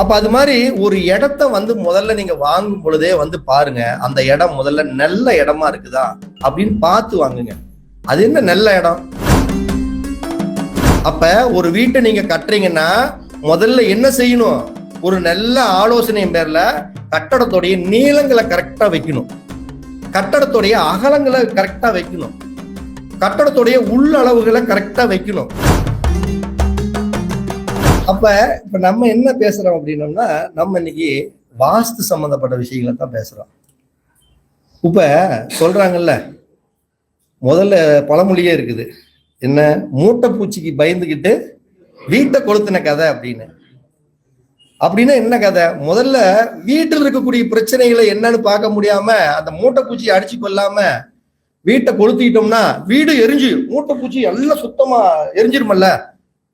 அப்ப அது மாதிரி ஒரு இடத்த வந்து முதல்ல நீங்க வாங்கும் பொழுதே வந்து பாருங்க அந்த இடம் முதல்ல நல்ல இடமா இருக்குதா அப்படின்னு பார்த்து வாங்குங்க. அது என்ன நல்ல இடம்? அப்ப ஒரு வீட்டை நீங்க கட்டுறீங்கன்னா முதல்ல என்ன செய்யணும்? ஒரு நல்ல ஆலோசனையின் பேர்ல கட்டடத்துடைய நீளங்களை கரெக்டா வைக்கணும். கட்டடத்துடைய அகலங்களை கரெக்டா வைக்கணும். கட்டடத்துடைய உள்ளளவுகளை கரெக்டா வைக்கணும். அப்ப இப்ப நம்ம என்ன பேசுறோம் அப்படின்னோம்னா நம்ம இன்னைக்கு வாஸ்து சம்பந்தப்பட்ட விஷயங்களை தான் பேசுறோம். இப்ப சொல்றாங்கல்ல முதல்ல பழமொழியே இருக்குது. என்ன? மூட்டை பூச்சிக்கு பயந்துக்கிட்டு வீட்டை கொளுத்தின கதை அப்படின்னு. அப்படின்னா என்ன கதை? முதல்ல வீட்டில் இருக்கக்கூடிய பிரச்சனைகளை என்னன்னு பார்க்க முடியாம அந்த மூட்டை பூச்சியை அடிச்சு கொள்ளாம வீட்டை கொளுத்திக்கிட்டோம்னா வீடு எரிஞ்சு மூட்டை பூச்சி எல்லாம் சுத்தமா எரிஞ்சிருமல்ல?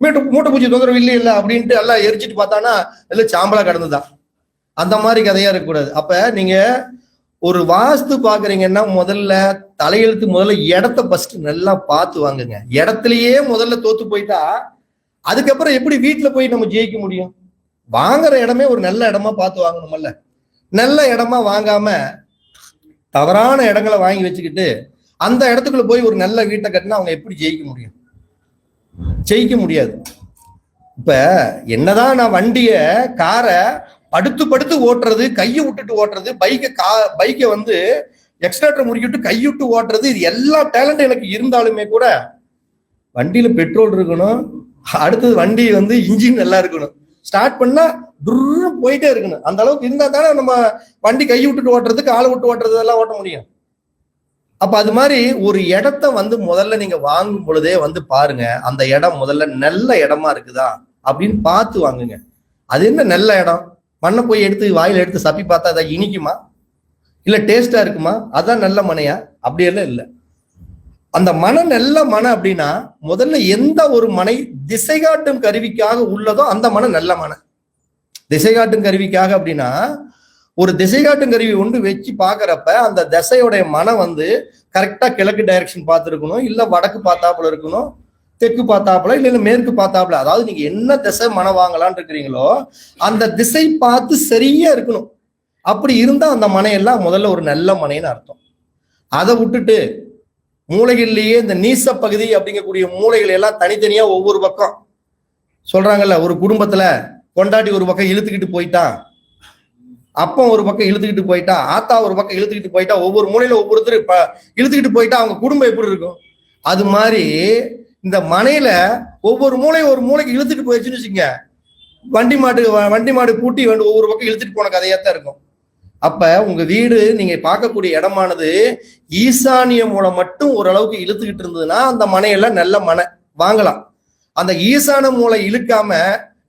மூட்டை மூட்டை பூச்சி தொந்தரவு இல்லை இல்லை அப்படின்ட்டு எல்லாம் எரிச்சிட்டு பார்த்தானா எல்லாம் சாம்பலா கடந்துதான் அந்த மாதிரி கதையா இருக்கக்கூடாது. அப்ப நீங்க ஒரு வாஸ்து பாக்குறீங்கன்னா முதல்ல தலையெழுத்து முதல்ல இடத்த ஃபர்ஸ்ட் நல்லா பார்த்து வாங்குங்க. இடத்துலயே முதல்ல தோத்து போயிட்டா அதுக்கப்புறம் எப்படி வீட்டுல போய் நம்ம ஜெயிக்க முடியும்? வாங்குற இடமே ஒரு நல்ல இடமா பார்த்து வாங்கணுமல்ல. நல்ல இடமா வாங்காம தவறான இடங்களை வாங்கி வச்சுக்கிட்டு அந்த இடத்துக்குள்ள போய் ஒரு நல்ல வீட்டை கட்டினா அவங்க எப்படி ஜெயிக்க முடியும்? ஜெயிக்க முடியாது. இப்ப என்னதான் நான் வண்டிய காரை படுத்து படுத்து ஓட்டுறது கையை விட்டுட்டு ஓட்டுறது பைக்கை கா பைக்கை வந்து எக்ஸ்ட்ராட்டர் முறுக்கிட்டு கைவிட்டு ஓட்டுறது இது எல்லா டேலண்ட் எனக்கு இருந்தாலுமே கூட வண்டியில பெட்ரோல் இருக்கணும். அடுத்தது வண்டி வந்து இன்ஜின் நல்லா இருக்கணும். ஸ்டார்ட் பண்ணா துர்னு போயிட்டே இருக்கணும். அந்த அளவுக்கு இருந்தா தானே நம்ம வண்டி கை விட்டுட்டு ஓட்டுறது காலை விட்டு ஓட்டுறது எல்லாம் ஓட்ட முடியும். அப்ப அது மாதிரி ஒரு இடத்த வந்து முதல்ல நீங்க வாங்கும் பொழுதே வந்து பாருங்க அந்த இடம் முதல்ல நல்ல இடமா இருக்குதா அப்படின்னு பார்த்து வாங்குங்க. அது என்ன நல்ல இடம்? மண்ணை போய் எடுத்து வாயில எடுத்து சப்பி பார்த்தா அதை இனிக்குமா? இல்ல டேஸ்டா இருக்குமா? அதான் நல்ல மனையா? அப்படியெல்லாம் இல்லை. அந்த மன நல்ல மன அப்படின்னா முதல்ல எந்த ஒரு மனை திசை காட்டும் கருவிக்காக உள்ளதோ அந்த மன நல்ல மன திசை காட்டும் கருவிக்காக அப்படின்னா ஒரு திசை காட்டும் கருவி ஒன்று வச்சு பாக்குறப்ப அந்த திசையோடைய மனம் வந்து கரெக்டா கிழக்கு டைரக்ஷன் பார்த்துருக்கணும் இல்ல வடக்கு பார்த்தாப்புல இருக்கணும் தெற்கு பார்த்தாப்புல இல்ல இல்ல மேற்கு பார்த்தாப்புல. அதாவது நீங்க என்ன திசை மனம் வாங்கலான் இருக்கிறீங்களோ அந்த திசை பார்த்து சரியா இருக்கணும். அப்படி இருந்தா அந்த மனையெல்லாம் முதல்ல ஒரு நல்ல மனைன்னு அர்த்தம். அதை விட்டுட்டு மூளைகள்லயே இந்த நீச பகுதி அப்படிங்கக்கூடிய மூளைகள் எல்லாம் தனித்தனியா ஒவ்வொரு பக்கம். சொல்றாங்கல்ல ஒரு குடும்பத்துல கொண்டாட்டி ஒரு பக்கம் இழுத்துக்கிட்டு போயிட்டான். அப்பன் ஒரு பக்கம் இழுத்துக்கிட்டு போயிட்டா ஆத்தா ஒரு பக்கம் இழுத்துக்கிட்டு போயிட்டா ஒவ்வொரு மூலையில ஒவ்வொருத்தர் இழுத்துக்கிட்டு போயிட்டா அவங்க குடும்பம் எப்படி இருக்கும்? அது மாதிரி இந்த மனையில ஒவ்வொரு மூலையும் ஒரு மூளைக்கு இழுத்துட்டு போயிடுச்சுன்னு வச்சுங்க. வண்டி மாடு வண்டி மாடு பூட்டி வந்து ஒவ்வொரு பக்கம் இழுத்துட்டு போன கதையா தான் இருக்கும். அப்ப உங்க வீடு நீங்க பார்க்கக்கூடிய இடமானது ஈசானிய மூலம் மட்டும் ஓரளவுக்கு இழுத்துக்கிட்டு இருந்ததுன்னா அந்த மனையெல்லாம் நல்ல மனை வாங்கலாம். அந்த ஈசான மூளை இழுக்காம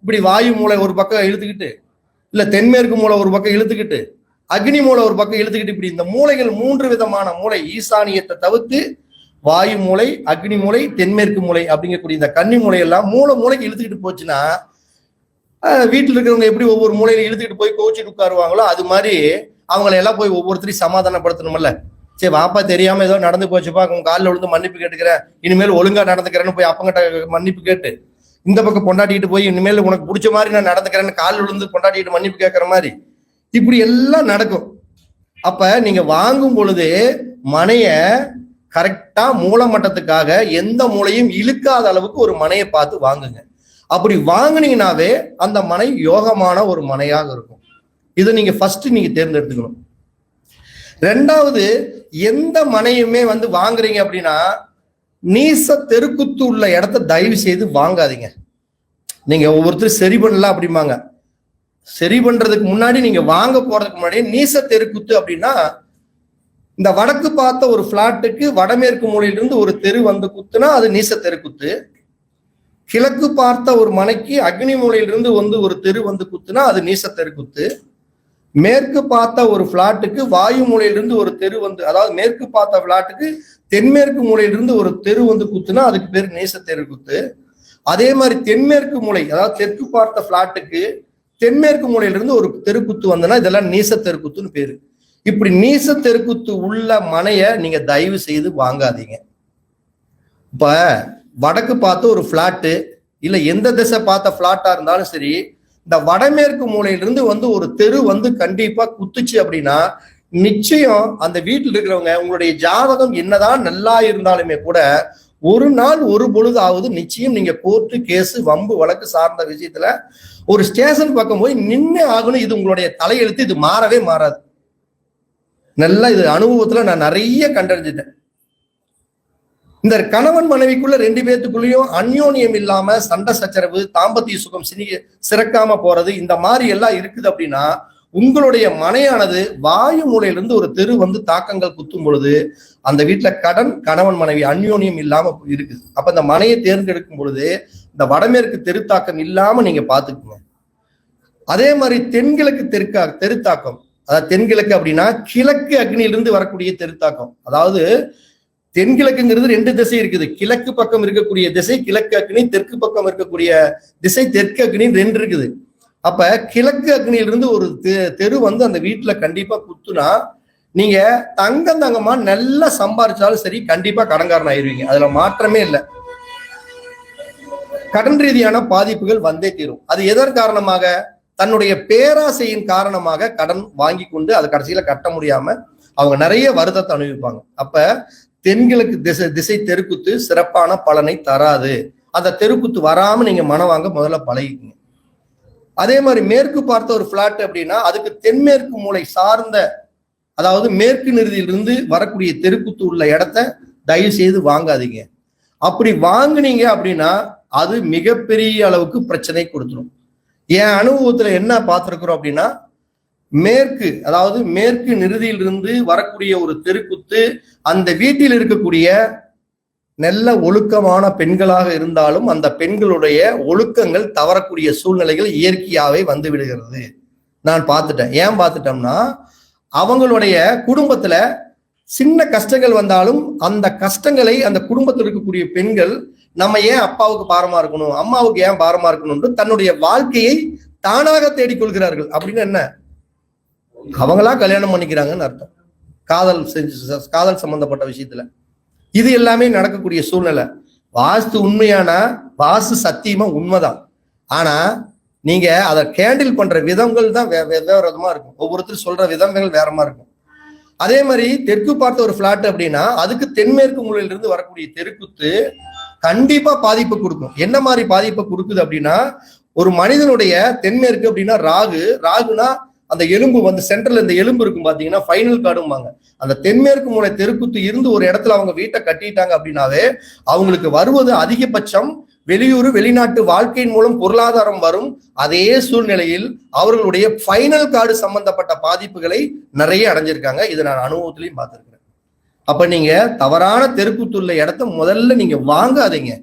இப்படி வாயு மூளை ஒரு பக்கம் இழுத்துக்கிட்டு இல்ல தென்மேற்கு மூளை ஒரு பக்கம் இழுத்துக்கிட்டு அக்னி மூளை ஒரு பக்கம் இழுத்துக்கிட்டு இப்படி இந்த மூளைகள் மூன்று விதமான மூளை ஈசானியத்தை தவிர்த்து வாயு மூளை அக்னி மூளை தென்மேற்கு மூளை அப்படிங்கக்கூடிய இந்த கன்னி மூளையெல்லாம் மூளை மூளைக்கு இழுத்துக்கிட்டு போச்சுன்னா வீட்டில் இருக்கிறவங்க எப்படி ஒவ்வொரு மூலையில இழுத்துக்கிட்டு போய் கோச்சிட்டு உட்காருவாங்களோ அது மாதிரி அவங்கள எல்லாம் போய் ஒவ்வொருத்தரையும் சமாதானப்படுத்தணும்ல. சரி வாப்பா தெரியாம ஏதோ நடந்து போச்சுப்பா உங்க காலில் விழுந்து மன்னிப்பு கேட்டுக்கிறேன் இனிமேல் ஒழுங்கா நடந்துக்கிறேன்னு போய் அப்பங்கிட்ட மன்னிப்பு கேட்டு இந்த பக்கம் கொண்டாடிட்டு போய் இனிமேல் உனக்கு பிடிச்ச மாதிரி நான் நடந்துக்கிறேன்னு காலில் விழுந்து கொண்டாடிட்டு மன்னிப்பு கேட்கற மாதிரி இப்படி எல்லாம் நடக்கும். அப்ப நீங்க வாங்கும் பொழுது மனைய கரெக்டா மூலமட்டத்துக்காக எந்த மூளையும் இழுக்காத அளவுக்கு ஒரு மனையை பார்த்து வாங்குங்க. அப்படி வாங்கினீங்கனாவே அந்த மனை யோகமான ஒரு மனையாக இருக்கும். இதை நீங்க ஃபர்ஸ்ட் நீங்க தேர்ந்தெடுத்துக்கணும். ரெண்டாவது எந்த மனையுமே வந்து வாங்குறீங்க அப்படின்னா நீச தெருக்குத்து உள்ள இடத்த தயவு செய்து வாங்காதீங்க. நீங்க ஒவ்வொருத்தரும் சரி பண்ணலாம் அப்படிம்பாங்க. சரி பண்றதுக்கு முன்னாடி நீங்க வாங்க போறதுக்கு முன்னாடி நீச தெருக்குத்து அப்படின்னா இந்த வடக்கு பார்த்த ஒரு பிளாட்டுக்கு வடமேற்கு மூலையிலிருந்து ஒரு தெரு வந்து குத்துனா அது நீச தெருக்குத்து கிழக்கு பார்த்த ஒரு மனைக்கு அக்னி மூலையிலிருந்து வந்து ஒரு தெரு வந்து குத்துனா அது நீச தெருக்குத்து மேற்கு பார்த்த ஒரு பிளாட்டுக்கு வாயு மூலையிலிருந்து ஒரு தெரு வந்து அதாவது மேற்கு பார்த்த பிளாட்டுக்கு தென்மேற்கு மூலையிலிருந்து ஒரு தெரு வந்து குத்துனா அதுக்கு பேர் நீச தெரு குத்து. அதே மாதிரி தென்மேற்கு மூலை அதாவது தெற்கு பார்த்த பிளாட்டுக்கு தென்மேற்கு மூலையிலிருந்து ஒரு தெருக்குத்து வந்தனா இதெல்லாம் நீச தெருக்குத்துன்னு பேரு. இப்படி நீச தெருக்குத்து உள்ள மனைய நீங்க தயவு செய்து வாங்காதீங்க. இப்ப வடக்கு பார்த்து ஒரு பிளாட்டு இல்ல எந்த திசை பார்த்த பிளாட்டா இருந்தாலும் சரி இந்த வடமேற்கு மூலையிலிருந்து வந்து ஒரு தெரு வந்து கண்டிப்பா குத்துச்சு அப்படின்னா நிச்சயம் அந்த வீட்டில் இருக்கிறவங்க உங்களுடைய ஜாதகம் என்னதான் நல்லா இருந்தாலுமே கூட ஒரு நாள் ஒரு பொழுது ஆகுது நிச்சயம் நீங்க கோர்ட்டு கேஸ் வம்பு வழக்கு சார்ந்த விஷயத்துல ஒரு ஸ்டேஷன் பக்கம் போய் நின்று ஆகணும். இது உங்களுடைய தலையெழுத்து. இது மாறவே மாறாது. நல்லா இது அனுபவத்துல நான் நிறைய கண்டறிஞ்சிட்டேன். இந்த கணவன் மனைவிக்குள்ள ரெண்டு பேத்துக்குள்ளேயும் அந்யோன்யம் இல்லாம சண்டை சச்சரவு தாம்பத்திய சுகம் சினி சிறக்காம போறது இந்த மாதிரி எல்லாம் இருக்குது அப்படின்னா உங்களுடைய மனையானது வாயு மூலையிலிருந்து ஒரு தெரு வந்து தாக்கங்கள் குத்தும் பொழுது அந்த வீட்டுல கடன் கணவன் மனைவி அந்யோன்யம் இல்லாம இருக்குது. அப்ப அந்த மனையை தேர்ந்தெடுக்கும் பொழுது இந்த வடமேற்கு தெருத்தாக்கம் இல்லாம நீங்க பாத்துக்குங்க. அதே மாதிரி தென்கிழக்கு தெற்கா தெருத்தாக்கம் அதாவது தென்கிழக்கு அப்படின்னா கிழக்கு அக்னியிலிருந்து வரக்கூடிய தெருத்தாக்கம் அதாவது தென்கிழக்குங்கிறது ரெண்டு திசை இருக்குது. கிழக்கு பக்கம் இருக்கக்கூடிய திசை கிழக்கு அக்னி தெற்கு பக்கம் இருக்கக்கூடிய திசை தெற்கு அக்னி ரெண்டு இருக்குது. அப்ப கிழக்கு அக்னியிலிருந்து ஒரு தெ- தெரு வந்து அந்த வீட்டுல கண்டிப்பா குத்துனா நீங்க தங்கம் தங்கமா நல்லா சம்பாரிச்சாலும் சரி கண்டிப்பா கடன்காரன் ஆயிருவீங்க. அதுல மாற்றமே இல்லை. கடன் ரீதியான பாதிப்புகள் வந்தே தீரும். அது எதன் காரணமாக? தன்னுடைய பேராசையின் காரணமாக கடன் வாங்கி கொண்டு அது கடைசியில கட்ட முடியாம அவங்க நிறைய வருத்தத்தை அனுபவிப்பாங்க. அப்ப தென்கிழக்கு திசை திசை தெருக்குத்து சிறப்பான பலனை தராது. அந்த தெருக்குத்து வராம நீங்க மனம் வாங்க முதல்ல பழகிக்கங்க. அதே மாதிரி மேற்கு பார்த்த ஒரு பிளாட் அப்படின்னா அதுக்கு தென்மேற்கு மூளை சார்ந்த அதாவது மேற்கு நிறுதியிலிருந்து வரக்கூடிய தெருக்குத்து உள்ள இடத்த தயவு செய்து வாங்காதீங்க. அப்படி வாங்குனீங்க அப்படின்னா அது மிகப்பெரிய அளவுக்கு பிரச்சனை கொடுத்துரும். என் அனுபவத்துல என்ன பார்த்துருக்குறோம் அப்படின்னா மேற்கு அதாவது மேற்கு நிறுதியிலிருந்து வரக்கூடிய ஒரு தெருக்குத்து அந்த வீட்டில் இருக்கக்கூடிய நல்ல ஒழுக்கமான பெண்களாக இருந்தாலும் அந்த பெண்களுடைய ஒழுக்கங்கள் தவறக்கூடிய சூழ்நிலைகள் இயற்கையாகவே வந்து விடுகிறது. நான் பார்த்துட்டேன். ஏன் பார்த்துட்டோம்னா அவங்களுடைய குடும்பத்துல சின்ன கஷ்டங்கள் வந்தாலும் அந்த கஷ்டங்களை அந்த குடும்பத்தில் இருக்கக்கூடிய பெண்கள் நம்ம ஏன் அப்பாவுக்கு பாரமா இருக்கணும் அம்மாவுக்கு ஏன் பாரமா இருக்கணும்னு தன்னுடைய வாழ்க்கையை தானாக தேடிக்கொள்கிறார்கள் அப்படின்னு என்ன? அவங்களா கல்யாணம் பண்ணிக்கிறாங்கன்னு அர்த்தம். காதல் செஞ்சு காதல் சம்பந்தப்பட்ட விஷயத்துல. இது எல்லாமே நடக்கக்கூடிய சூழ்நிலை. வாஸ்து உண்மையானா? வாஸ்து சத்தியமா உண்மைதான். ஆனா நீங்க அதை கேண்டில் பண்ற விதங்கள் தான் வே- விதமா இருக்கும். ஒவ்வொருத்தர் சொல்ற விதங்கள் வேறமா இருக்கும். அதே மாதிரி தெற்கு பார்த்த ஒரு பிளாட் அப்படின்னா அதுக்கு தென்மேற்கு மூலையிலிருந்து வரக்கூடிய தெருக்குத்து கண்டிப்பா பாதிப்பு கொடுக்கும். என்ன மாதிரி பாதிப்பை கொடுக்குது அப்படின்னா ஒரு மனிதனுடைய தென்மேற்கு அப்படின்னா ராகு. ராகுனா அந்த எலும்பு வந்து சென்ட்ரல் இந்த எலும்பு இருக்கும் பாத்தீங்கன்னா ஃபைனல் கார்டும்பாங்க அந்த தென்மேற்கு மூலை தெருக்குத்து இருந்து ஒரு இடத்துல அவங்க வீட்டை கட்டிட்டாங்க அப்படின்னாவே அவங்களுக்கு வருவது அதிகபட்சம் வெளியூர் வெளிநாட்டு வாழ்க்கையின் மூலம் பொருளாதாரம் வரும். அதே சூழ்நிலையில் அவர்களுடைய ஃபைனல் கார்டு சம்பந்தப்பட்ட பாதிப்புகளை நிறைய அடைஞ்சிருக்காங்க. இதை நான் அனுபவத்திலையும் பார்த்திருக்கிறேன். அப்ப நீங்க தவறான தெருக்குத்துள்ள இடத்த முதல்ல நீங்க வாங்காதீங்க.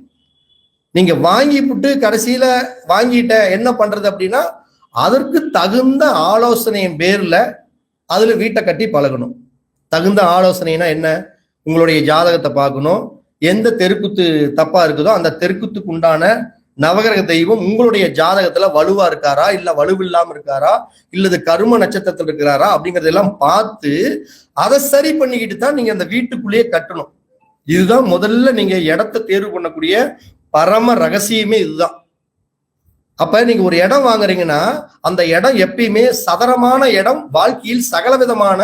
நீங்க வாங்கிவிட்டு கடைசியில வாங்கிட்ட என்ன பண்றது அப்படின்னா அதற்கு தகுந்த ஆலோசனையின் பேர்ல அதுல வீட்டை கட்டி பழகணும். தகுந்த ஆலோசனைனா என்ன? உங்களுடைய ஜாதகத்தை பார்க்கணும். எந்த தெருக்குத்து தப்பா இருக்குதோ அந்த தெருக்குத்துக்கு உண்டான நவகிரக தெய்வம் உங்களுடைய ஜாதகத்துல வலுவா இருக்காரா? இல்ல வலுவில்லாம இருக்காரா? இல்லது கரும நட்சத்திரத்தில் இருக்கிறாரா? அப்படிங்கறதெல்லாம் பார்த்து அதை சரி பண்ணிக்கிட்டு தான் நீங்க அந்த வீட்டுக்குள்ளேயே கட்டணும். இதுதான் முதல்ல நீங்க இடத்த தேர்வு பண்ணக்கூடிய பரம ரகசியமே இதுதான். அப்ப நீங்க ஒரு இடம் வாங்குறீங்கன்னா அந்த இடம் எப்பயுமே சதரமான இடம் வாழ்க்கையில் சகல விதமான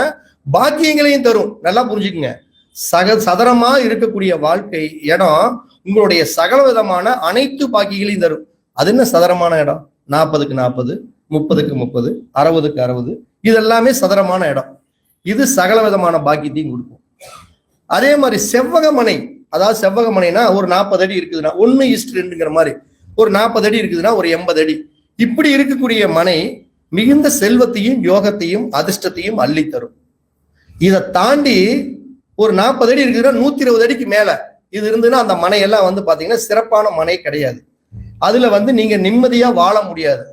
பாக்கியங்களையும் தரும். நல்லா புரிஞ்சுக்குங்க. சக சதரமா இருக்கக்கூடிய வாழ்க்கை இடம் உங்களுடைய சகல விதமான அனைத்து பாக்கியங்களையும் தரும். அது என்ன சதரமான இடம்? நாற்பதுக்கு நாற்பது முப்பதுக்கு முப்பது அறுபதுக்கு அறுபது இது எல்லாமே சதுரமான இடம். இது சகல விதமான பாக்கியத்தையும் கொடுக்கும். அதே மாதிரி செவ்வக மனை அதாவது செவ்வக மனைனா ஒரு நாற்பது அடி இருக்குதுன்னா ஒன்னு இஸ்ட் ரெண்டுங்கிற மாதிரி. ஒரு நாற்பது அடி இருக்குதுன்னா ஒரு எண்பது அடி. இப்படி இருக்கக்கூடிய மனை மிகுந்த செல்வத்தையும் யோகத்தையும் அதிர்ஷ்டத்தையும் அள்ளி தரும் இதை தாண்டி ஒரு நாற்பது அடி இருக்குதுன்னா நூத்தி இருபது அடிக்கு மேல. இது இருந்ததுன்னா அந்த மனையெல்லாம் வந்து பாத்தீங்கன்னா சிறப்பான மனை கிடையாது. அதுல வந்து நீங்க நிம்மதியா வாழ முடியாது.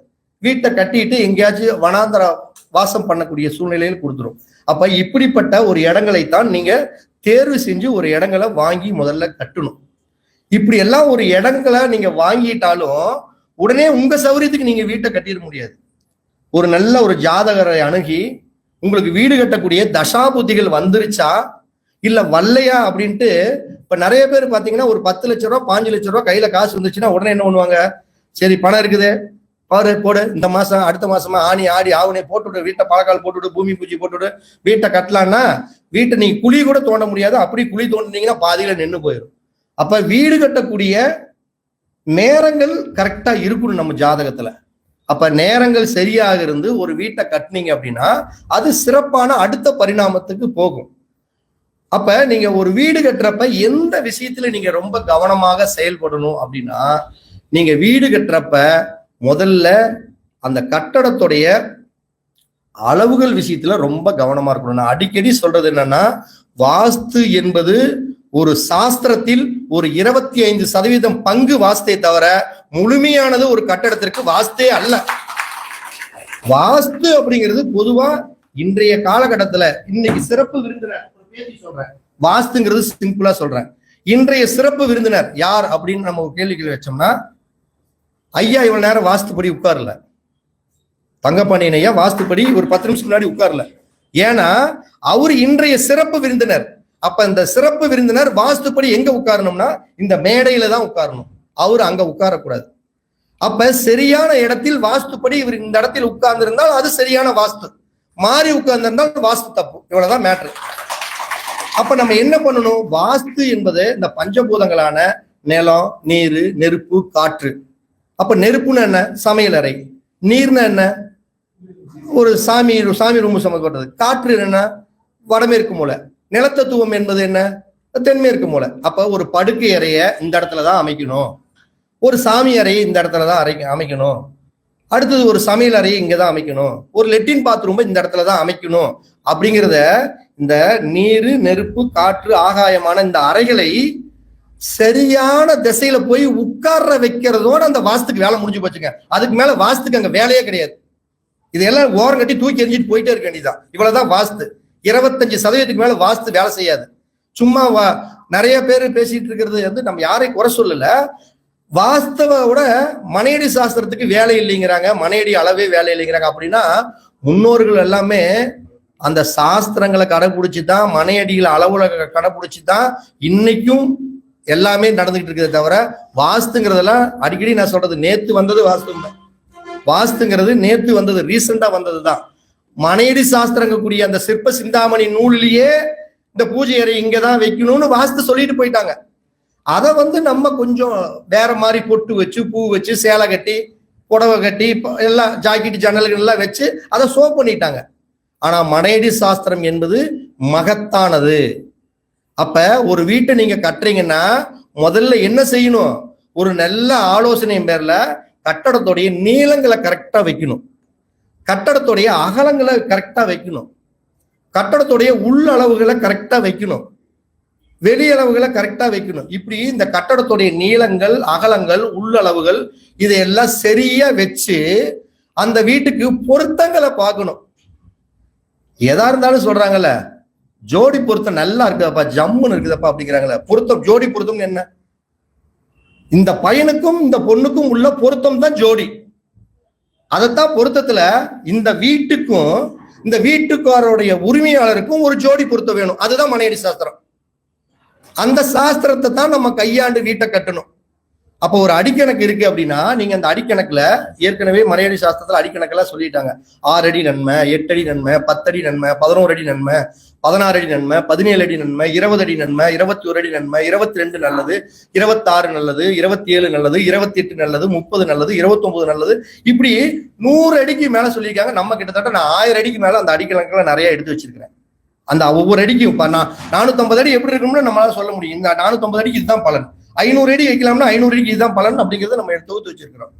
வீட்டை கட்டிட்டு எங்கேயாச்சும் வனாந்தர வாசம் பண்ணக்கூடிய சூழ்நிலையில் கொடுத்துரும். அப்ப இப்படிப்பட்ட ஒரு இடங்களைத்தான் நீங்க தேர்வு செஞ்சு ஒரு இடங்களை வாங்கி முதல்ல கட்டணும். இப்படி எல்லாம் ஒரு இடங்களை நீங்க வாங்கிட்டாலும் உடனே உங்க சௌரியத்துக்கு நீங்க வீட்டை கட்டிட முடியாது. ஒரு நல்ல ஒரு ஜாதகரை அணுகி உங்களுக்கு வீடு கட்டக்கூடிய தசாபுத்திகள் வந்துருச்சா? இல்ல வல்லையா? அப்படின்ட்டு இப்ப நிறைய பேர் பாத்தீங்கன்னா ஒரு பத்து லட்ச ரூபா பாஞ்சு லட்ச ரூபா கையில காசு வந்துச்சுன்னா உடனே என்ன பண்ணுவாங்க? சரி பணம் இருக்குது. பாரு போடு. இந்த மாசம் அடுத்த மாசமா ஆணி ஆடி ஆவணி போட்டுவிடு வீட்டை பழக்கால் போட்டுவிடு பூமி பூஜை போட்டுவிடு வீட்டை கட்டலான்னா வீட்டை நீங்க குழி கூட தோண்ட முடியாது. அப்படி குழி தோண்டினீங்கன்னா பாதியில நின்று போயிடும் அப்ப வீடு கட்டக்கூடிய நேரங்கள் கரெக்டா இருக்கணும் நம்ம ஜாதகத்துல. அப்ப நேரங்கள் சரியாக இருந்து ஒரு வீட்டை கட்டினீங்க அப்படின்னா அது சிறப்பான அடுத்த பரிணாமத்துக்கு போகும். அப்ப நீங்க ஒரு வீடு கட்டுறப்ப எந்த விஷயத்துல நீங்க ரொம்ப கவனமாக செயல்படணும் அப்படின்னா நீங்க வீடு கட்டுறப்ப முதல்ல அந்த கட்டடத்துடைய அளவுகள் விஷயத்துல ரொம்ப கவனமா இருக்கணும். நான் அடிக்கடி சொல்றது என்னன்னா வாஸ்து என்பது ஒரு சாஸ்திரத்தில் ஒரு இருபத்தி ஐந்து சதவீதம் பங்கு வாஸ்தை தவிர முழுமையானது ஒரு கட்டடத்திற்கு வாஸ்தே அல்ல. வாஸ்து அப்படிங்கிறது பொதுவா இன்றைய காலகட்டத்துல இன்னைக்கு சிறப்பு விருந்தினர் சொல்றேன். வாஸ்துங்கிறது சிம்பிளா சொல்றேன். இன்றைய சிறப்பு விருந்தினர் யார் அப்படின்னு நம்ம ஒரு கேள்விகள் வச்சோம்னா ஐயா இவ்வளவு நேரம் வாஸ்துப்படி உட்கார்ல. தங்கப்பாண்டியன் ஐயா வாஸ்துப்படி ஒரு பத்து நிமிஷம் முன்னாடி உட்காரல. ஏன்னா அவர் இன்றைய சிறப்பு விருந்தினர். அப்ப இந்த சிறப்பு விருந்தினர் வாஸ்துப்படி எங்க உட்காரணும்னா இந்த மேடையில தான் உட்காரணும். அவர் அங்க உட்காரக்கூடாது. அப்ப சரியான இடத்தில் வாஸ்துப்படி இவர் இந்த இடத்தில் உட்கார்ந்திருந்தால் அது சரியான வாஸ்து. மாறி உட்கார்ந்திருந்தால் வாஸ்து தப்பு. இவ்வளவுதான் மேட்ரு அப்ப நம்ம என்ன பண்ணணும்? வாஸ்து என்பது இந்த பஞ்சபூதங்களான நிலம் நீர் நெருப்பு காற்று. அப்ப நெருப்புன்னு என்ன? சமையல் அறை. நீர்னா என்ன? ஒரு சாமி சாமி ரூம் சம்மந்தப்பட்டது. காற்று என்ன வடமேற்கு மூலை. நிலத்தத்துவம் என்பது என்ன? தென்மேற்கு மூலை. அப்ப ஒரு படுக்கை அறைய இந்த இடத்துல தான் அமைக்கணும். ஒரு சாமி அறையை இந்த இடத்துல தான் அறை அமைக்கணும். அடுத்தது ஒரு சமையல் அறையை இங்கே தான் அமைக்கணும். ஒரு லெட்டின் பாத்ரூமை இந்த இடத்துல தான் அமைக்கணும். அப்படிங்கிறத இந்த நீர் நெருப்பு காற்று ஆகாயமான இந்த அறைகளை சரியான திசையில போய் உட்கார்ற வைக்கிறதோட அந்த வாஸ்துக்கு வேலை முடிஞ்சு போச்சுங்க. அதுக்கு மேல வாஸ்துக்கு அங்க வேலையே கிடையாது. இதெல்லாம் ஓரம் கட்டி தூக்கி எறிஞ்சிட்டு போயிட்டே இருக்க வேண்டியதான் இவ்வளவுதான் வாஸ்து. இருபத்தஞ்சு சதவீதத்துக்கு மேல வாஸ்து வேலை செய்யாது. சும்மா வா நிறைய பேர் பேசிட்டு இருக்கிறது வந்து நம்ம யாரையும் குறை சொல்லல. வாஸ்தவோட மனையடி சாஸ்திரத்துக்கு வேலை இல்லைங்கிறாங்க மனையடி அளவே வேலை இல்லைங்கிறாங்க அப்படின்னா முன்னோர்கள் எல்லாமே அந்த சாஸ்திரங்களை கடைபிடிச்சி தான் மனையடிகள் அளவுல கடைபிடிச்சி தான் இன்னைக்கும் எல்லாமே நடந்துகிட்டு இருக்கிறத தவிர வாஸ்துங்கிறதெல்லாம் அடிக்கடி நான் சொல்றது நேத்து வந்தது வாஸ்து வாஸ்துங்கிறது நேத்து வந்தது ரீசெண்டா வந்தது தான் மனையடி சாஸ்திரங்க கூடிய அந்த சிற்ப சிந்தாமணி நூலிலேயே இந்த பூஜை அறை இங்கதான் வைக்கணும்னு வாஸ்து சொல்லிட்டு போயிட்டாங்க. அதை வந்து நம்ம கொஞ்சம் வேற மாதிரி பொட்டு வச்சு பூ வச்சு சேலை கட்டி புடவை கட்டி எல்லாம் ஜாக்கெட்டு ஜன்னல்கள் எல்லாம் வச்சு அதை சோ பண்ணிட்டாங்க. ஆனா மனையடி சாஸ்திரம் என்பது மகத்தானது. அப்ப ஒரு வீட்டை நீங்க கட்டுறீங்கன்னா முதல்ல என்ன செய்யணும்? ஒரு நல்ல ஆலோசனையின் பேர்ல கட்டடத்துடைய நீளங்களை கரெக்டா வைக்கணும். கட்டடத்துடைய அகலங்களை கரெக்டா வைக்கணும். கட்டடத்துடைய உள்ளளவுகளை கரெக்டா வைக்கணும். வெளியளவுகளை கரெக்டாக வைக்கணும். இப்படி இந்த கட்டடத்துடைய நீளங்கள் அகலங்கள் உள்ளளவுகள் இதையெல்லாம் சரியா வச்சு அந்த வீட்டுக்கு பொருத்தங்களை பார்க்கணும். எதா இருந்தாலும் சொல்றாங்கல்ல ஜோடி பொருத்தம் நல்லா இருக்குதப்பா ஜம்முன்னு இருக்குதப்பா அப்படிங்கிறாங்கல்ல பொருத்தம் ஜோடி பொருத்தம் என்ன? இந்த பையனுக்கும் இந்த பொண்ணுக்கும் உள்ள பொருத்தம் தான் ஜோடி. அதைத்தான் பொருத்தத்துல இந்த வீட்டுக்கும் இந்த வீட்டுக்காரருடைய உரிமையாளருக்கும் ஒரு ஜோடி பொருத்தம் வேணும். அதுதான் மனையடி சாஸ்திரம். அந்த சாஸ்திரத்தை தான் நம்ம கையாண்டு வீட்டை கட்டணும். அப்போ ஒரு அடிக்கணக்கு இருக்கு அப்படின்னா நீங்க அந்த அடிக்கணக்குல ஏற்கனவே மலையாளி சாஸ்திரத்துல அடிக்கணக்கெல்லாம் சொல்லிட்டாங்க. ஆறு அடி நன்மை எட்டு அடி நன்மை பத்தடி நன்மை பதினோரு அடி நன்மை பதினாறு அடி நன்மை பதினேழு அடி நன்மை இருபது அடி நன்மை இருபத்தி ஒரு அடி நன்மை இருபத்தி ரெண்டு நல்லது இருபத்தாறு நல்லது இருபத்தி ஏழு நல்லது இருபத்தி எட்டு நல்லது முப்பது நல்லது இருபத்தொன்பது நல்லது. இப்படி நூறு அடிக்கு மேல சொல்லியிருக்காங்க. நம்ம கிட்டத்தட்ட நான் ஆயிரம் அடிக்கு மேல அந்த அடிக்கணக்கில் நிறைய எடுத்து வச்சிருக்கிறேன். அந்த ஒவ்வொரு அடிக்கும். இப்போ நான் நானூத்தம்பது அடி எப்படி இருக்கும்னு நம்மளால சொல்ல முடியும். இந்த நானூத்தம்பது அடிக்கு இதுதான் பலன். ஐநூறு அடி வைக்கலாம்னா ஐநூறு அடிக்கு இதுதான் பலன் அப்படிங்கிறத நம்ம தொகுத்து வச்சிருக்கிறோம்.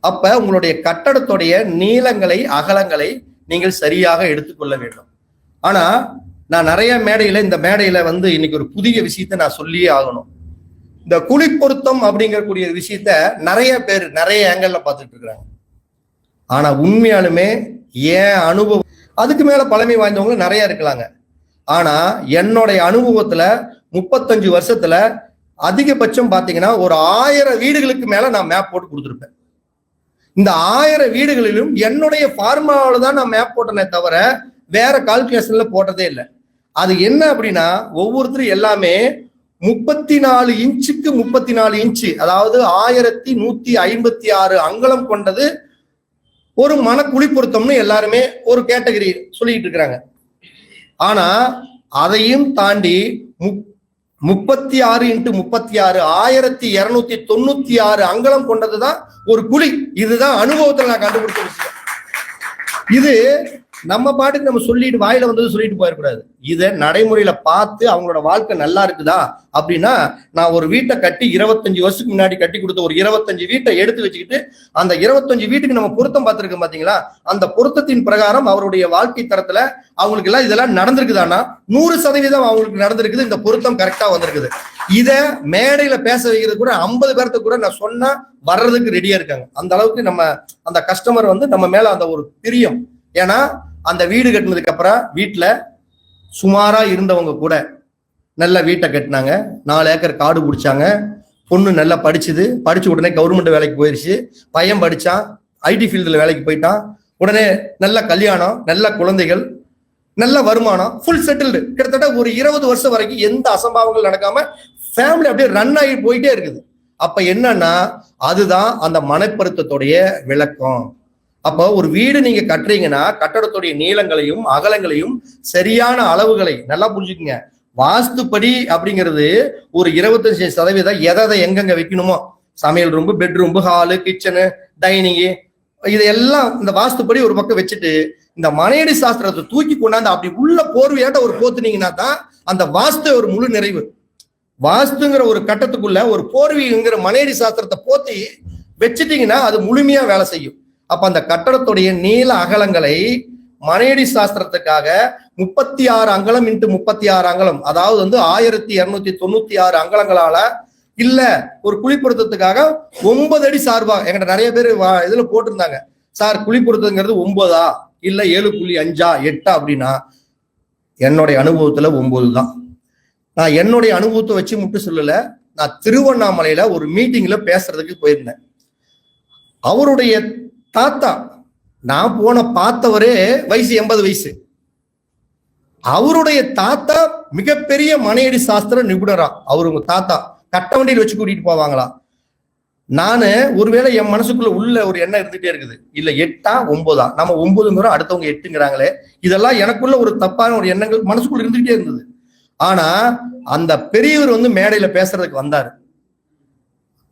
அப்ப உங்களுடைய கட்டடத்துடைய நீளங்களை அகலங்களை நீங்கள் சரியாக எடுத்துக்கொள்ள வேண்டும். ஆனா நான் நிறைய மேடையில இந்த மேடையில வந்து இன்னைக்கு ஒரு புதிய விஷயத்த நான் சொல்லியே ஆகணும். இந்த குழி பொருத்தம் அப்படிங்கக்கூடிய விஷயத்த நிறைய பேர் நிறைய ஏங்கல்ல பார்த்துட்டு இருக்கிறாங்க. ஆனா உண்மையாலுமே ஏன் அனுபவம்? அதுக்கு மேல பழமை வாய்ந்தவங்களும் நிறைய இருக்கலாங்க. ஆனா என்னுடைய அனுபவத்துல முப்பத்தஞ்சு வருஷத்துல அதிகபட்சம் பாத்தீங்கன்னா ஒரு ஆயிரம் வீடுகளுக்கு மேல நான் மேப் போட்டு கொடுத்துருப்பேன். இந்த ஆயிரம் வீடுகளிலும் என்னுடைய ஃபார்முலாவில் தான் நான் மேப் போட்டனே தவிர வேற கால்குலேஷன்ல போட்டதே இல்லை. அது என்ன அப்படின்னா ஒவ்வொருத்தரும் எல்லாமே முப்பத்தி நாலு இன்ச்சுக்கு முப்பத்தி நாலு இன்ச்சு அதாவது ஆயிரத்தி நூத்தி ஐம்பத்தி ஆறு அங்கலம் கொண்டது ஒரு மன பொருத்தம்னு எல்லாருமே ஒரு கேட்டகரி சொல்லிட்டு இருக்கிறாங்க. ஆனா அதையும் தாண்டி முப்பத்தி ஆறு இன்ட்டு முப்பத்தி ஆறு ஆயிரத்தி இருநூத்தி தொண்ணூத்தி ஆறு அங்கலம் கொண்டதுதான் ஒரு குழி இதுதான் அனுபவத்துல நான் கண்டுபிடிச்ச விஷயம். இது நம்ம பாட்டுக்கு நம்ம சொல்லிட்டு வாயில வந்தது சொல்லிட்டு போயிடக்கூடாது. இதை நடைமுறையில பார்த்து அவங்களோட வாழ்க்கை நல்லா இருக்குதா அப்படின்னா நான் ஒரு வீட்டை கட்டி இருபத்தஞ்சு வருஷத்துக்கு முன்னாடி கட்டி கொடுத்த ஒரு இருபத்தஞ்சு வீட்டை எடுத்து வச்சுக்கிட்டு அந்த இருபத்தஞ்சு வீட்டுக்கு நம்ம பொருத்தம் பார்த்துருக்கோம் பாத்தீங்களா? அந்த பொருத்தத்தின் பிரகாரம் அவருடைய வாழ்க்கை தரத்துல அவங்களுக்கு எல்லாம் இதெல்லாம் நடந்திருக்குதானா நூறு சதவீதம் அவங்களுக்கு நடந்திருக்குது இந்த பொருத்தம் கரெக்டா வந்திருக்குது. இத மேடையில பேச வைக்கிறது கூட ஐம்பது பேர்த்த கூட நான் சொன்னா வர்றதுக்கு ரெடியா இருக்காங்க. அந்த அளவுக்கு நம்ம அந்த கஸ்டமர் வந்து நம்ம மேல அந்த ஒரு பிரியம். ஏன்னா அந்த வீடு கட்டினதுக்கு அப்புறம் வீட்டில் சுமாரா இருந்தவங்க கூட நல்ல வீட்டை கட்டினாங்க. நாலு ஏக்கர் காடு பிடிச்சாங்க. பொண்ணு நல்லா படிச்சுது. படிச்சு உடனே கவர்மெண்ட் வேலைக்கு போயிருச்சு. பையன் படித்தான் ஐடி ஃபீல்டில் வேலைக்கு போயிட்டான். உடனே நல்ல கல்யாணம் நல்ல குழந்தைகள் நல்ல வருமானம் ஃபுல் செட்டில்டு கிட்டத்தட்ட ஒரு இருபது வருஷம் வரைக்கும் எந்த அசம்பாவங்கள் நடக்காம ஃபேமிலி அப்படியே ரன் ஆகி போயிட்டே இருக்குது. அப்ப என்னன்னா அதுதான் அந்த மனப்பருத்தத்துடைய விளக்கம். அப்போ ஒரு வீடு நீங்க கட்டுறீங்கன்னா கட்டடத்துடைய நீளங்களையும் அகலங்களையும் சரியான அளவுகளை நல்லா புரிஞ்சுக்குங்க. வாஸ்துப்படி அப்படிங்கிறது ஒரு இருபத்தஞ்சு சதவீதம் எதை எதை எங்கெங்க வைக்கணுமோ? சமையல் room bedroom hall kitchen dining இதையெல்லாம் இந்த வாஸ்துப்படி ஒரு பக்கம் வச்சுட்டு இந்த மனையடி சாஸ்திரத்தை தூக்கி கொண்டாந்து அப்படி உள்ள போர்வையாட்ட ஒரு போத்துனீங்கன்னா தான் அந்த வாஸ்து ஒரு முழு நிறைவு. வாஸ்துங்கிற ஒரு கட்டத்துக்குள்ள ஒரு போர்விங்கிற மனையடி சாஸ்திரத்தை போத்தி வச்சுட்டீங்கன்னா அது முழுமையா வேலை செய்யும். அப்ப அந்த கட்டடத்துடைய நீள அகலங்களை மனையடி சாஸ்திரத்துக்காக முப்பத்தி ஆறு அங்கலம் இன்ட்டு முப்பத்தி ஆறு அங்கலம் அதாவது வந்து ஆயிரத்தி இருநூத்தி தொண்ணூத்தி ஆறு அங்கலங்களால இல்ல ஒரு குழிப்பொருத்தத்துக்காக ஒன்பது அடி சார்பா எங்கிட்ட நிறைய பேர் வா- இதுல போட்டிருந்தாங்க. சார் குழிப்பொருத்தங்கிறது ஒன்பதா? இல்ல ஏழு புள்ளி அஞ்சா? எட்டா? அப்படின்னா என்னுடைய அனுபவத்துல ஒன்பது தான். நான் என்னுடைய அனுபவத்தை வச்சு மட்டும் சொல்லல நான் திருவண்ணாமலையில ஒரு மீட்டிங்ல பேசுறதுக்கு போயிருந்தேன். அவருடைய தாத்தா நான் போன பார்த்தவரே வயசு எண்பது வயசு. அவருடைய தாத்தா மிகப்பெரிய மனையடி சாஸ்திர நிபுணரா. அவர் உங்க தாத்தா. கட்ட வண்டியில் வச்சு கூட்டிட்டு போவாங்களா? நானு ஒருவேளை என் மனசுக்குள்ள உள்ள ஒரு எண்ணம் இருந்துட்டே இருக்குது. இல்ல எட்டா ஒன்பதா நம்ம ஒன்பதுங்கிறோம் அடுத்தவங்க எட்டுங்கிறாங்களே. இதெல்லாம் எனக்குள்ள ஒரு தப்பான ஒரு எண்ணங்கள் மனசுக்குள்ள இருந்துகிட்டே இருந்தது. ஆனா அந்த பெரியவர் வந்து மேடையில பேசுறதுக்கு வந்தாரு.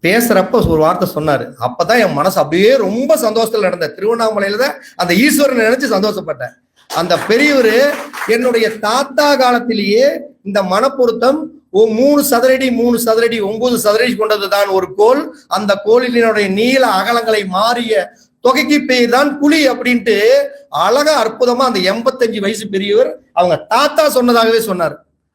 பேசுறப்ப ஒரு வார்த்தை சொன்னாரு. அப்பதான் என் மனசு அப்படியே ரொம்ப சந்தோஷத்துல நடந்த திருவண்ணாமலையில தான் அந்த ஈஸ்வரனை நினைச்சு சந்தோஷப்பட்டேன். அந்த பெரியவர் என்னுடைய தாத்தா காலத்திலேயே இந்த மனப்பொருத்தம் ஓ மூணு சதுரடி மூணு சதுரடி ஒன்பது சதுரடி கொண்டதுதான் ஒரு கோல் அந்த கோலினுடைய நீள அகலங்களை மாறிய தொகைக்கு பெயர் தான் குழி அப்படின்ட்டு அழகா அற்புதமா அந்த எண்பத்தஞ்சு வயசு பெரியவர் அவங்க தாத்தா சொன்னதாகவே சொன்னார்.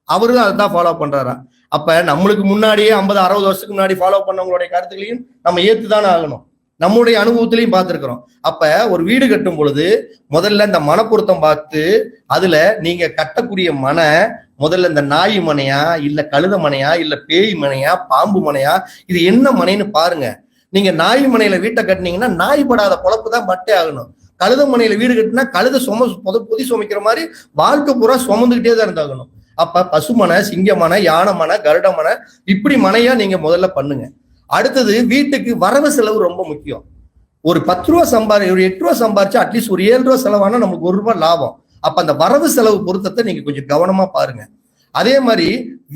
அவரு தான் ஃபாலோ பண்றாரா. அப்ப நம்மளுக்கு முன்னாடியே ஐம்பது அறுபது வருஷத்துக்கு முன்னாடி ஃபாலோ பண்ணவங்களுடைய கருத்துக்களையும் நம்ம ஏத்துதானே ஆகணும். நம்முடைய அனுபவத்திலையும் பார்த்துருக்குறோம். அப்ப ஒரு வீடு கட்டும் பொழுது முதல்ல இந்த மனப்பொருத்தம் பார்த்து அதுல நீங்க கட்டக்கூடிய மனை முதல்ல இந்த நாய் மனையா இல்ல கழுத மனையா இல்ல பேய் மனையா பாம்பு மனையா இது என்ன மனைன்னு பாருங்க. நீங்க நாய் மனையில வீட்டை கட்டினீங்கன்னா நாய் படாத பொழப்பு தான் பட்டே ஆகணும். கழுத மனையில வீடு கட்டினா கழுத சும புதி பொதி சுமைக்கிற மாதிரி வாழ்க்கை பூரா சுமந்துகிட்டே தான் இருந்தாகணும். அப்ப பசுமனை சிங்கமனை யானைமனை கருடமனை இப்படி மனையா நீங்க முதல்ல பண்ணுங்க. அடுத்தது வீட்டுக்கு வரவு செலவு ரொம்ப முக்கியம். ஒரு பத்து ரூபா சம்பாதி ஒரு எட்டு ரூபா சம்பாரிச்சா அட்லீஸ்ட் ஒரு ஏழு ரூபா செலவானா நமக்கு ஒரு ரூபா லாபம். அப்ப அந்த வரவு செலவு பொருத்தத்தை நீங்க கொஞ்சம் கவனமா பாருங்க. அதே மாதிரி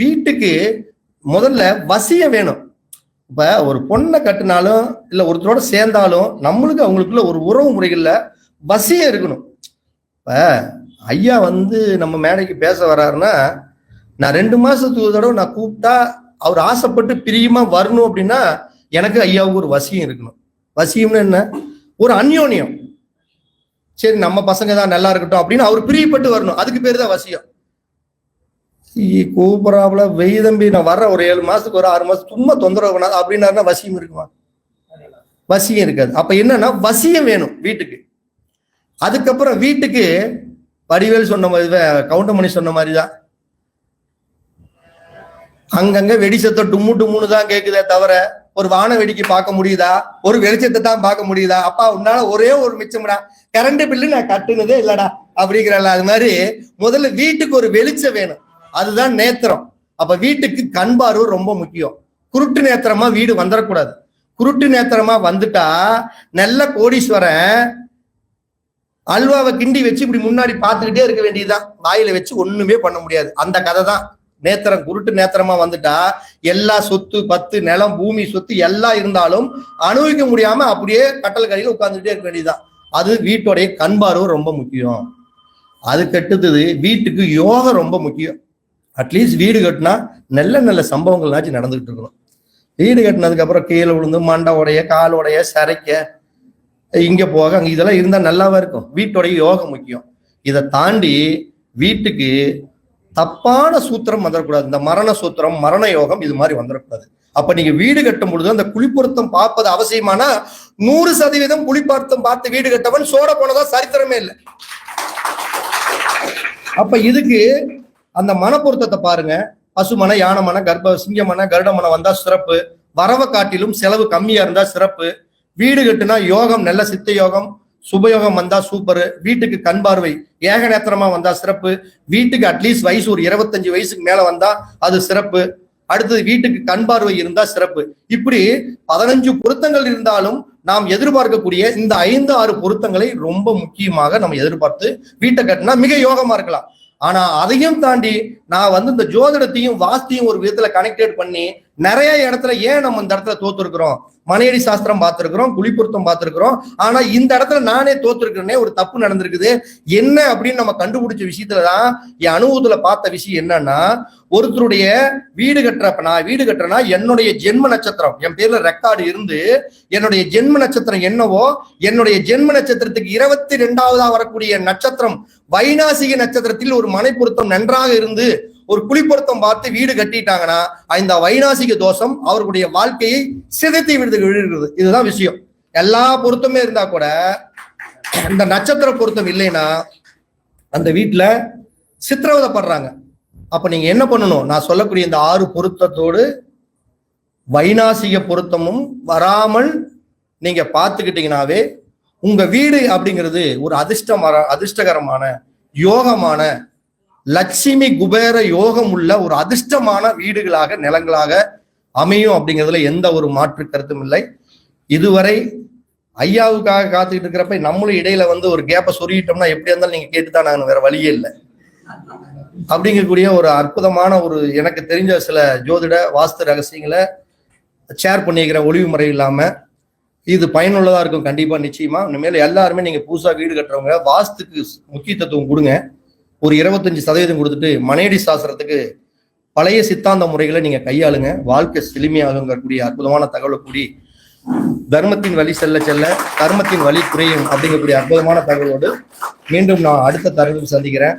வீட்டுக்கு முதல்ல வசியம் வேணும். இப்ப ஒரு பொண்ணை கட்டினாலும் இல்ல ஒருத்தரோட சேர்ந்தாலும் நம்மளுக்கு அவங்களுக்குள்ள ஒரு உறவு முறைகள்ல வசியம் இருக்கணும். இப்ப ஐயா வந்து நம்ம மேடைக்கு பேச வர்றாருன்னா நான் ரெண்டு மாசத்துக்கு ஒரு தடவை நான் கூப்பிட்டா அவர் ஆசைப்பட்டு பிரியமா வரணும் அப்படின்னா எனக்கு ஐயாவுக்கு ஒரு வசியம் இருக்கணும். வசியம்னு என்ன? ஒரு அந்யோன்யம். சரி நம்ம பசங்க தான் நல்லா இருக்கட்டும் அப்படின்னு அவர் பிரியப்பட்டு வரணும். அதுக்கு பேர் தான் வசியம். ஈ, கூப்பிடாப்புல வெய் தம்பி நான் வர்ற ஒரு ஏழு மாசத்துக்கு ஒரு ஆறு மாசம் சும்மா தொந்தரவு பண்ணாது. அப்படின்னாருன்னா வசியம் இருக்குமா? வசியம் இருக்காது. அப்ப என்னன்னா வசியம் வேணும் வீட்டுக்கு. அதுக்கப்புறம் வீட்டுக்கு வடிவேல் சொன்ன மாதிரி கவுண்டமணி சொன்ன மாதிரி தான். அங்கங்க வெடி சத்தம் டும்மு டும்முன்னு தான் கேக்குதே தவிர ஒரு வான வெடிக்கு பார்க்க முடியுதா? ஒரு வெளிச்சத்தை தான் பார்க்க முடியுதா? அப்பா உன்னால ஒரே ஒரு மிச்சம்டா கரண்ட் பில்லு நான் கட்டுனதே இல்லடா அப்படிங்கிறல அது மாதிரி முதல்ல வீட்டுக்கு ஒரு வெளிச்சம் வேணும். அதுதான் நேத்திரம். அப்ப வீட்டுக்கு கண் பார்வை ரொம்ப முக்கியம். குருட்டு நேத்திரமா வீடு வந்துடக்கூடாது. குருட்டு நேத்திரமா வந்துட்டா நல்ல கோடீஸ்வரன் அல்வாவை கிண்டி வச்சு இப்படி முன்னாடி பார்த்துக்கிட்டே இருக்க வேண்டியதுதான். வாயில வச்சு ஒண்ணுமே பண்ண முடியாது. அந்த கதை தான் நேத்திரம் குருட்டு நேத்திரமா வந்துட்டா எல்லா சொத்து பத்து நிலம் பூமி சொத்து எல்லாம் இருந்தாலும் அனுபவிக்க முடியாம அப்படியே கட்டல் கடையில் உட்கார்ந்துட்டே இருக்க வேண்டியதுதான். அது வீட்டோடைய கண்பார்வை ரொம்ப முக்கியம். அது கெட்டுத்தது வீட்டுக்கு யோகம் ரொம்ப முக்கியம். அட்லீஸ்ட் வீடு கட்டினா நல்ல நல்ல சம்பவங்கள்னாச்சும் நடந்துகிட்டு இருக்கணும். வீடு கட்டினதுக்கு அப்புறம் கீழே விழுந்து மண்டை உடைய கால் உடைய சரைக்க இங்கே போக அங்கே இதெல்லாம் இருந்தால் நல்லாவா இருக்கும்? வீட்டோடைய யோகம் முக்கியம். இதை தாண்டி வீட்டுக்கு தப்பான சூத்திரம் வந்துடக்கூடாது இந்த மரண சூத்திரம் மரண யோகம் இது மாதிரி வந்துடக்கூடாது அப்ப நீங்க வீடு கட்டும் பொழுது அந்த குளிப்பொருத்தம் பார்ப்பது அவசியமானா நூறு சதவீதம் குளிப்பார்த்தம் பார்த்து வீடு கட்டவன் சோட போனதா சரித்திரமே இல்லை. அப்ப இதுக்கு அந்த மனப்பொருத்தத்தை பாருங்க. பசுமன யானமன கர்ப்ப சிங்கமன கருடமன வந்தா சிறப்பு. வரவை காட்டிலும் செலவு கம்மியா இருந்தா சிறப்பு. வீடு கட்டுனா யோகம் நல்ல சித்த யோகம் சுபயோகம் வந்தா சூப்பர். வீட்டுக்கு கண் பார்வை ஏக நேத்திரமா வந்தா சிறப்பு. வீட்டுக்கு அட்லீஸ்ட் வயசு ஒரு இருபத்தஞ்சு வயசுக்கு மேல வந்தா அது சிறப்பு. அடுத்தது வீட்டுக்கு கண் பார்வை இருந்தா சிறப்பு. இப்படி பதினஞ்சு பொருத்தங்கள் இருந்தாலும் நாம் எதிர்பார்க்கக்கூடிய இந்த ஐந்து ஆறு பொருத்தங்களை ரொம்ப முக்கியமாக நம்ம எதிர்பார்த்து வீட்டை கட்டினா மிக யோகமா இருக்கலாம். ஆனா அதையும் தாண்டி நான் வந்து இந்த ஜோதிடத்தையும் வாஸ்தியும் ஒரு விதத்துல கனெக்டட் பண்ணி நிறைய இடத்துல ஏன் நம்ம இந்த இடத்துல தோத்துருக்குறோம்? மனையடி சாஸ்திரம் பார்த்திருக்கிறோம் குளிப்பொருத்தம் பார்த்திருக்கிறோம். ஆனா இந்த இடத்துல நானே தோத்துருக்கிறேனே ஒரு தப்பு நடந்திருக்குது. என்ன அப்படின்னு நம்ம கண்டுபிடிச்ச விஷயத்துலதான் என் அனுபவத்துல பார்த்த விஷயம் என்னன்னா ஒருத்தருடைய வீடு கட்டுறப்ப நான் வீடு கட்டுறேன்னா என்னுடைய ஜென்ம நட்சத்திரம் என் பேர்ல ரெக்கார்டு இருந்து என்னுடைய ஜென்ம நட்சத்திரம் என்னவோ என்னுடைய ஜென்ம நட்சத்திரத்துக்கு இருபத்தி ரெண்டாவதா வரக்கூடிய நட்சத்திரம் வைநாசிக நட்சத்திரத்தில் ஒரு மனை பொருத்தம் நன்றாக இருந்து ஒரு குளிப்பொருத்தம் பார்த்து வீடு கட்டிட்டாங்கன்னா இந்த வைநாசிக தோஷம் அவர்களுடைய வாழ்க்கையை சிதைத்து விடுது விழுகிறது இதுதான் விஷயம். எல்லா பொருத்தமே இருந்தா கூட இந்த நட்சத்திர பொருத்தம் இல்லைன்னா அந்த வீட்டுல சித்திரவதைப்படுறாங்க. அப்ப நீங்க என்ன பண்ணணும்? நான் சொல்லக்கூடிய இந்த ஆறு பொருத்தத்தோடு வைநாசிக பொருத்தமும் வராமல் நீங்க பார்த்துக்கிட்டீங்கனாவே உங்க வீடு அப்படிங்கிறது ஒரு அதிர்ஷ்டமர அதிர்ஷ்டகரமான யோகமான லட்சுமி குபேர யோகம் உள்ள ஒரு அதிர்ஷ்டமான வீடுகளாக நிலங்களாக அமையும் அப்படிங்கிறதுல எந்த ஒரு மாற்று கருத்தும் இல்லை. இதுவரை ஐயாவுக்காக காத்துக்கிட்டு இருக்கிறப்ப நம்மளும் இடையில வந்து ஒரு கேப்பை சொருகிட்டோம்னா எப்படி இருந்தாலும் நீங்க கேட்டுதான் நாங்கள் வேற வழியே இல்லை. அப்படிங்கக்கூடிய ஒரு அற்புதமான ஒரு எனக்கு தெரிஞ்ச சில ஜோதிட வாஸ்து ரகசியங்களை ஷேர் பண்ணிக்கிறேன் ஒளிவு முறை இல்லாம இது பயனுள்ளதா இருக்கும் கண்டிப்பா நிச்சயமா. இனிமேல் எல்லாருமே நீங்க புதுசா வீடு கட்டுறவங்க வாஸ்துக்கு முக்கியத்துவம் கொடுங்க. ஒரு இருபத்தஞ்சு சதவீதம் கொடுத்துட்டு மனையடி சாஸ்திரத்துக்கு பழைய சித்தாந்த முறைகளை நீங்க கையாளுங்க. வாழ்க்கை செழுமையாகுங்கக்கூடிய அற்புதமான தகவலை கூடி தர்மத்தின் வழி செல்ல செல்ல தர்மத்தின் வழி குறையும் அப்படிங்கக்கூடிய அற்புதமான தகவலோடு மீண்டும் நான் அடுத்த தகவல் சந்திக்கிறேன்.